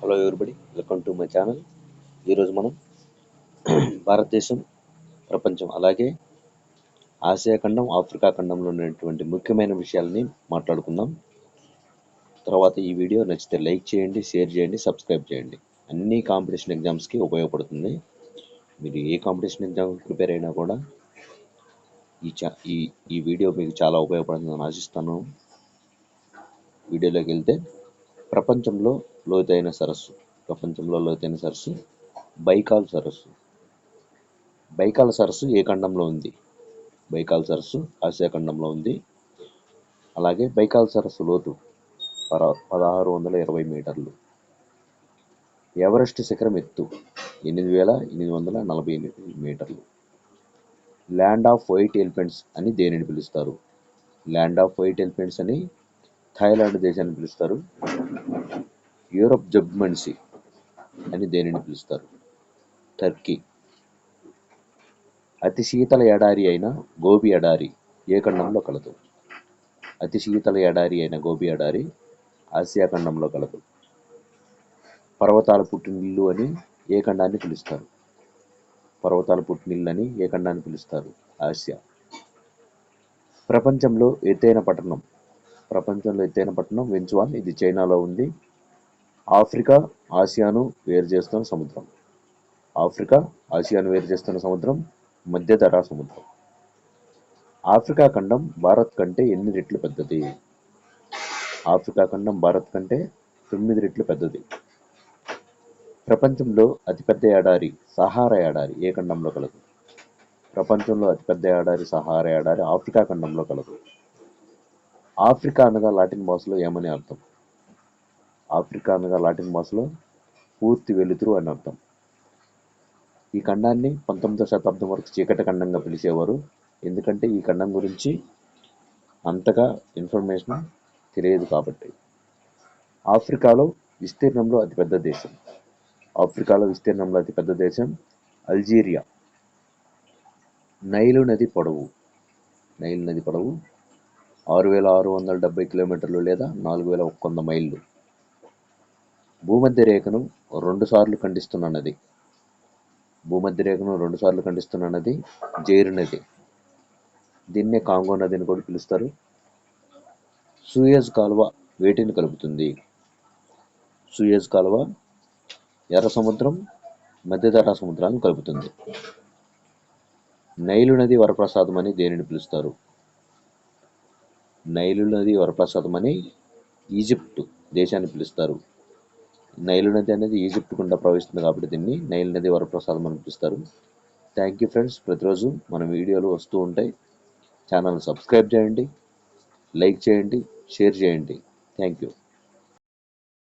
Hello everybody welcome to my channel ఈరోజు మనం భారతదేశం ప్రపంచం అలాగే ఆసియా ఖండం ఆఫ్రికా ఖండంలో ఉన్నటువంటి ముఖ్యమైన విషయాలని మాట్లాడుకుందాం. తర్వాత ఈ వీడియో నచ్చితే లైక్ చేయండి షేర్ చేయండి సబ్స్క్రైబ్ చేయండి. అన్ని కాంపిటీషన్ ఎగ్జామ్స్కి ఉపయోగపడుతుంది. మీరు ఏ కాంపిటీషన్ ఎగ్జామ్ ప్రిపేర్ అయినా కూడా ఈ చా ఈ ఈ వీడియో మీకు చాలా ఉపయోగపడుతుందని ఆశిస్తాను వీడియోలోకి వెళ్తే ప్రపంచంలో లోతైన సరస్సు. ప్రపంచంలో లోతైన సరస్సు బైకాల్ సరస్సు. బైకాల్ సరస్సు ఏ ఖండంలో ఉంది? బైకాల్ సరస్సు ఆసియా ఖండంలో ఉంది. అలాగే బైకాల్ సరస్సు లోతు పర పదహారు వందల ఇరవై మీటర్లు. ఎవరెస్ట్ శిఖరం ఎత్తు ఎనిమిది వేల ఎనిమిది వందల నలభై ఎనిమిది మీటర్లు. ల్యాండ్ ఆఫ్ వైట్ ఎలిఫెంట్స్ అని దేనిని పిలుస్తారు? ల్యాండ్ ఆఫ్ వైట్ ఎలిఫెంట్స్ అని థాయిలాండ్ దేశాన్ని పిలుస్తారు. యూరప్ జగ్మన్సీ అని దేనిని పిలుస్తారు? టర్కీ. అతి శీతల ఎడారి అయిన గోబి ఎడారి ఏ ఖండంలో కలదు? అతి శీతల ఎడారి అయిన గోబి ఎడారి ఆసియా ఖండంలో కలదు. పర్వతాల పుట్టినిల్లు అని ఏ ఖండాన్ని పిలుస్తారు? పర్వతాల పుట్టినిల్లు అని ఏ ఖండాన్ని పిలుస్తారు? ఆసియా. ప్రపంచంలో ఎత్తైన పట్టణం ప్రపంచంలో ఎత్తైన పట్టణం వెంచువాన్ ఇది చైనాలో ఉంది. ఆఫ్రికా ఆసియాను వేరు చేస్తున్న సముద్రం. ఆఫ్రికా ఆసియాను వేరు చేస్తున్న సముద్రం. మధ్యధరా సముద్రం. ఆఫ్రికా ఖండం భారత్ కంటే ఎన్ని రెట్లు పెద్దది. ఆఫ్రికా ఖండం భారత్ కంటే తొమ్మిది రెట్లు పెద్దది. ప్రపంచంలో అతిపెద్ద ఏడారి సహారా ఏడారి ఏ ఖండంలో కలదు? ప్రపంచంలో అతిపెద్ద ఏడారి సహారా ఏడారి ఆఫ్రికా ఖండంలో కలదు. ఆఫ్రికా అనగా లాటిన్ భాషలో ఏమని అర్థం? ఆఫ్రికా అనగా లాటిన్ భాషలో పూర్తి వెలుతురు అని అర్థం. ఈ ఖండాన్ని పంతొమ్మిదవ శతాబ్దం వరకు చీకటి ఖండంగా పిలిచేవారు. ఎందుకంటే ఈ ఖండం గురించి అంతగా ఇన్ఫర్మేషన్ తెలియదు కాబట్టి. ఆఫ్రికాలో విస్తీర్ణంలో అతిపెద్ద దేశం. ఆఫ్రికాలో విస్తీర్ణంలో అతిపెద్ద దేశం అల్జీరియా. నైలు నది పొడవు. నైలు నది పొడవు ఆరు వేల ఆరు వందల డెబ్బై కిలోమీటర్లు లేదా నాలుగు వేల ఒక్క వంద మైళ్ళు. భూమధ్య రేఖను రెండుసార్లు ఖండిస్తున్న నది. భూమధ్య రేఖను రెండుసార్లు ఖండిస్తున్న నది జైరు నది. దీన్నే కాంగో నది అని కూడా పిలుస్తారు. సూయజ్ కాలువ వేటిని కలుపుతుంది. సూయజ్ కాలువ ఎర్ర సముద్రం మధ్యధరా సముద్రాన్ని కలుపుతుంది. నైలు నది వరప్రసాదం అని దేనిని పిలుస్తారు? నైలు నది వరప్రసాదం అని ఈజిప్ట్ దేశాన్ని పిలుస్తారు. నైలు నది అనేది ఈజిప్ట్ గుండా ప్రవహిస్తుంది కాబట్టి దీన్ని నైలు నది వరప్రసాదం అని పిలుస్తారు. థ్యాంక్ యూ ఫ్రెండ్స్ ప్రతిరోజు మన వీడియోలు వస్తూ ఉంటాయి. ఛానల్ సబ్స్క్రైబ్ చేయండి. లైక్ చేయండి. షేర్ చేయండి. Thank you